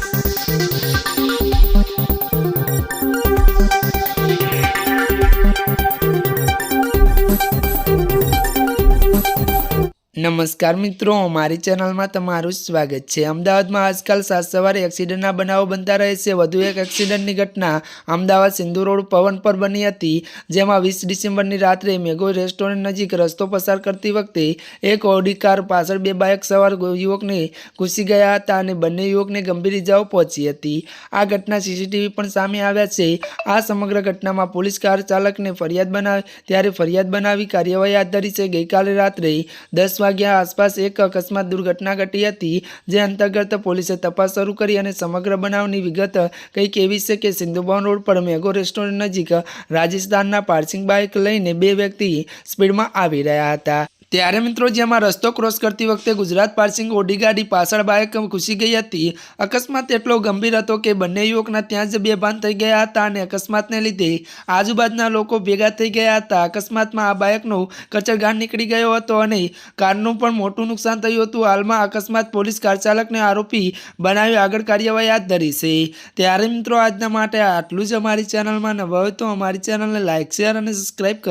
Thank you. નમસ્કાર મિત્રો, મારી ચેનલમાં તમારું સ્વાગત છે. અમદાવાદમાં આજકાલ સાત સવારે એક્સિડન્ટના બનાવો બનતા રહે છે. વધુ એક એક્સિડન્ટની ઘટના અમદાવાદ સિંધુ રોડ પવન પર બની હતી, જેમાં વીસ ડિસેમ્બરની રાત્રે મેગો રેસ્ટોરન્ટ નજીક રસ્તો પસાર કરતી વખતે એક ઓડી કાર પાછળ બે બાઇક સવાર યુવકને ઘૂસી ગયા હતા અને બંને યુવકને ગંભીર ઇજાઓ પહોંચી હતી. આ ઘટના સીસીટીવી પણ સામે આવ્યા છે. આ સમગ્ર ઘટનામાં પોલીસ કાર ચાલકને ફરિયાદ બનાવી ત્યારે ફરિયાદ બનાવી કાર્યવાહી હાથ ધરી છે. ગઈકાલે રાત્રે દસ વાગ્યા આસપાસ એક અકસ્માત દુર્ઘટના ઘટી હતી, જે અંતર્ગત પોલીસે તપાસ શરૂ કરી અને સમગ્ર બનાવની વિગત કંઈક એવી છે કે સિંધુભવન રોડ પર મેગો રેસ્ટોરન્ટ નજીક રાજસ્થાનના પાર્સિંગ બાઇક લઈને બે વ્યક્તિ સ્પીડમાં આવી રહ્યા હતા. ત્યારે મિત્રો જેમાં રસ્તો ક્રોસ કરતી વખતે ગુજરાત પાર્સિંગ ઓડી ગાડી પાછળ બાઇક ઘૂસી ગઈ હતી. અકસ્માત એટલો ગંભીર હતો કે બંને યુવકના ત્યાં જ બેભાન થઈ ગયા હતા અને અકસ્માતને લીધે આજુબાજુના લોકો ભેગા થઈ ગયા હતા. અકસ્માતમાં આ બાઇકનો કચરગાળ નીકળી ગયો હતો અને કારનું પણ મોટું નુકસાન થયું હતું. હાલમાં અકસ્માત પોલીસ કાર ચાલકને આરોપી બનાવી આગળ કાર્યવાહી હાથ ધરી છે. ત્યારે મિત્રો આજના માટે આટલું જ. અમારી ચેનલમાં નવા હોય તો અમારી ચેનલને લાઇક શેર અને સબસ્ક્રાઈબ કરી